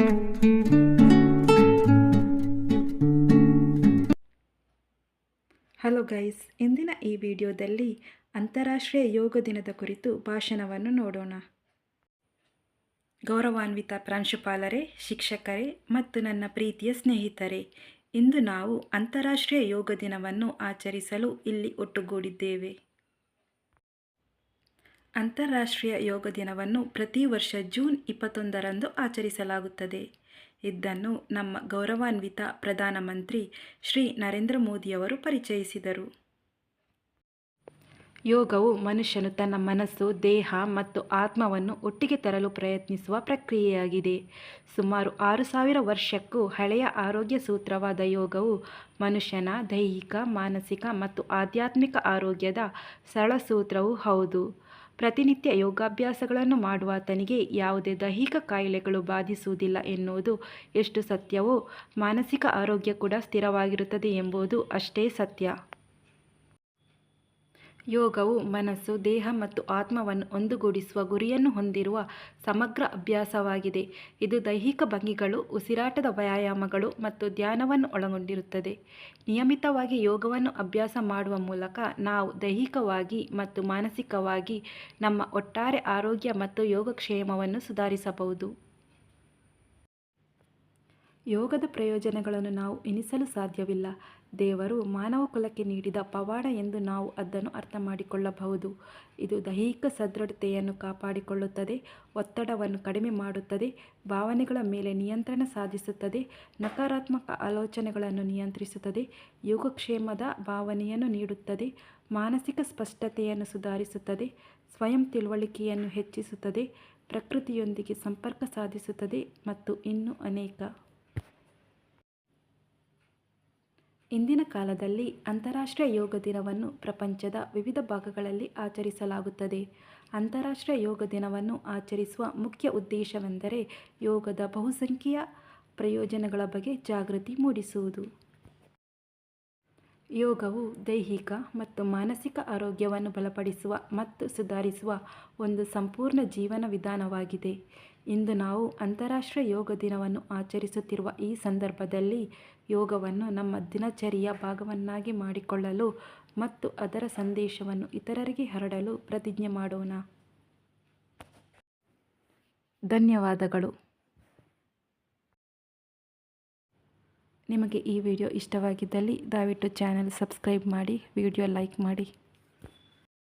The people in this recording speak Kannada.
ಹಲೋ ಗೈಸ್ ಇಂದಿನ ಈ ವಿಡಿಯೋದಲ್ಲಿ ಅಂತಾರಾಷ್ಟ್ರೀಯ ಯೋಗ ದಿನದ ಕುರಿತು ಭಾಷಣವನ್ನು ನೋಡೋಣ. ಗೌರವಾನ್ವಿತ ಪ್ರಾಂಶುಪಾಲರೇ, ಶಿಕ್ಷಕರೇ ಮತ್ತು ನನ್ನ ಪ್ರೀತಿಯ ಸ್ನೇಹಿತರೇ, ಇಂದು ನಾವು ಅಂತಾರಾಷ್ಟ್ರೀಯ ಯೋಗ ದಿನವನ್ನು ಆಚರಿಸಲು ಇಲ್ಲಿ ಒಟ್ಟುಗೂಡಿದ್ದೇವೆ. ಅಂತಾರಾಷ್ಟ್ರೀಯ ಯೋಗ ದಿನವನ್ನು ಪ್ರತಿ ವರ್ಷ ಜೂನ್ ಇಪ್ಪತ್ತೊಂದರಂದು ಆಚರಿಸಲಾಗುತ್ತದೆ. ಇದನ್ನು ನಮ್ಮ ಗೌರವಾನ್ವಿತ ಪ್ರಧಾನಮಂತ್ರಿ ಶ್ರೀ ನರೇಂದ್ರ ಮೋದಿಯವರು ಪರಿಚಯಿಸಿದರು. ಯೋಗವು ಮನುಷ್ಯನು ತನ್ನ ಮನಸ್ಸು, ದೇಹ ಮತ್ತು ಆತ್ಮವನ್ನು ಒಟ್ಟಿಗೆ ತರಲು ಪ್ರಯತ್ನಿಸುವ ಪ್ರಕ್ರಿಯೆಯಾಗಿದೆ. ಸುಮಾರು ಆರು ಸಾವಿರ ವರ್ಷಕ್ಕೂ ಹಳೆಯ ಆರೋಗ್ಯ ಸೂತ್ರವಾದ ಯೋಗವು ಮನುಷ್ಯನ ದೈಹಿಕ, ಮಾನಸಿಕ ಮತ್ತು ಆಧ್ಯಾತ್ಮಿಕ ಆರೋಗ್ಯದ ಸರಳ ಸೂತ್ರವೂ ಹೌದು. ಪ್ರತಿನಿತ್ಯ ಯೋಗಾಭ್ಯಾಸಗಳನ್ನು ಮಾಡುವ ಆತನಿಗೆ ಯಾವುದೇ ದೈಹಿಕ ಕಾಯಿಲೆಗಳು ಬಾಧಿಸುವುದಿಲ್ಲ ಎನ್ನುವುದು ಎಷ್ಟು ಸತ್ಯವೋ ಮಾನಸಿಕ ಆರೋಗ್ಯ ಕೂಡ ಸ್ಥಿರವಾಗಿರುತ್ತದೆ ಎಂಬುದು ಅಷ್ಟೇ ಸತ್ಯ. ಯೋಗವು ಮನಸ್ಸು, ದೇಹ ಮತ್ತು ಆತ್ಮವನ್ನು ಒಂದುಗೂಡಿಸುವ ಗುರಿಯನ್ನು ಹೊಂದಿರುವ ಸಮಗ್ರ ಅಭ್ಯಾಸವಾಗಿದೆ. ಇದು ದೈಹಿಕ ಭಂಗಿಗಳು, ಉಸಿರಾಟದ ವ್ಯಾಯಾಮಗಳು ಮತ್ತು ಧ್ಯಾನವನ್ನು ಒಳಗೊಂಡಿರುತ್ತದೆ. ನಿಯಮಿತವಾಗಿ ಯೋಗವನ್ನು ಅಭ್ಯಾಸ ಮಾಡುವ ಮೂಲಕ ನಾವು ದೈಹಿಕವಾಗಿ ಮತ್ತು ಮಾನಸಿಕವಾಗಿ ನಮ್ಮ ಒಟ್ಟಾರೆ ಆರೋಗ್ಯ ಮತ್ತು ಯೋಗಕ್ಷೇಮವನ್ನು ಸುಧಾರಿಸಬಹುದು. ಯೋಗದ ಪ್ರಯೋಜನಗಳನ್ನು ನಾವು ಎನಿಸಲು ಸಾಧ್ಯವಿಲ್ಲ. ದೇವರು ಮಾನವ ಕುಲಕ್ಕೆ ನೀಡಿದ ಪವಾಡ ಎಂದು ನಾವು ಅದನ್ನು ಅರ್ಥ ಮಾಡಿಕೊಳ್ಳಬಹುದು ಇದು ದೈಹಿಕ ಸದೃಢತೆಯನ್ನು ಕಾಪಾಡಿಕೊಳ್ಳುತ್ತದೆ, ಒತ್ತಡವನ್ನು ಕಡಿಮೆ ಮಾಡುತ್ತದೆ, ಭಾವನೆಗಳ ಮೇಲೆ ನಿಯಂತ್ರಣ ಸಾಧಿಸುತ್ತದೆ, ನಕಾರಾತ್ಮಕ ಆಲೋಚನೆಗಳನ್ನು ನಿಯಂತ್ರಿಸುತ್ತದೆ, ಯೋಗಕ್ಷೇಮದ ಭಾವನೆಯನ್ನು ನೀಡುತ್ತದೆ, ಮಾನಸಿಕ ಸ್ಪಷ್ಟತೆಯನ್ನು ಸುಧಾರಿಸುತ್ತದೆ, ಸ್ವಯಂ ತಿಳುವಳಿಕೆಯನ್ನು ಹೆಚ್ಚಿಸುತ್ತದೆ, ಪ್ರಕೃತಿಯೊಂದಿಗೆ ಸಂಪರ್ಕ ಸಾಧಿಸುತ್ತದೆ ಮತ್ತು ಇನ್ನೂ ಅನೇಕ. ಇಂದಿನ ಕಾಲದಲ್ಲಿ ಅಂತಾರಾಷ್ಟ್ರೀಯ ಯೋಗ ದಿನವನ್ನು ಪ್ರಪಂಚದ ವಿವಿಧ ಭಾಗಗಳಲ್ಲಿ ಆಚರಿಸಲಾಗುತ್ತದೆ. ಅಂತಾರಾಷ್ಟ್ರೀಯ ಯೋಗ ದಿನವನ್ನು ಆಚರಿಸುವ ಮುಖ್ಯ ಉದ್ದೇಶವೆಂದರೆ ಯೋಗದ ಬಹುಸಂಖ್ಯೆಯ ಪ್ರಯೋಜನಗಳ ಬಗ್ಗೆ ಜಾಗೃತಿ ಮೂಡಿಸುವುದು. ಯೋಗವು ದೈಹಿಕ ಮತ್ತು ಮಾನಸಿಕ ಆರೋಗ್ಯವನ್ನು ಬಲಪಡಿಸುವ ಮತ್ತು ಸುಧಾರಿಸುವ ಒಂದು ಸಂಪೂರ್ಣ ಜೀವನ ವಿಧಾನವಾಗಿದೆ. ಇಂದು ನಾವು ಅಂತಾರಾಷ್ಟ್ರೀಯ ಯೋಗ ದಿನವನ್ನು ಆಚರಿಸುತ್ತಿರುವ ಈ ಸಂದರ್ಭದಲ್ಲಿ ಯೋಗವನ್ನು ನಮ್ಮ ದಿನಚರಿಯ ಭಾಗವನ್ನಾಗಿ ಮಾಡಿಕೊಳ್ಳಲು ಮತ್ತು ಅದರ ಸಂದೇಶವನ್ನು ಇತರರಿಗೆ ಹರಡಲು ಪ್ರತಿಜ್ಞೆ ಮಾಡೋಣ. ಧನ್ಯವಾದಗಳು. ನಿಮಗೆ ಈ ವಿಡಿಯೋ ಇಷ್ಟವಾಗಿದ್ದಲ್ಲಿ ದಯವಿಟ್ಟು ಚಾನಲ್ ಸಬ್ಸ್ಕ್ರೈಬ್ ಮಾಡಿ ವಿಡಿಯೋ ಲೈಕ್ ಮಾಡಿ.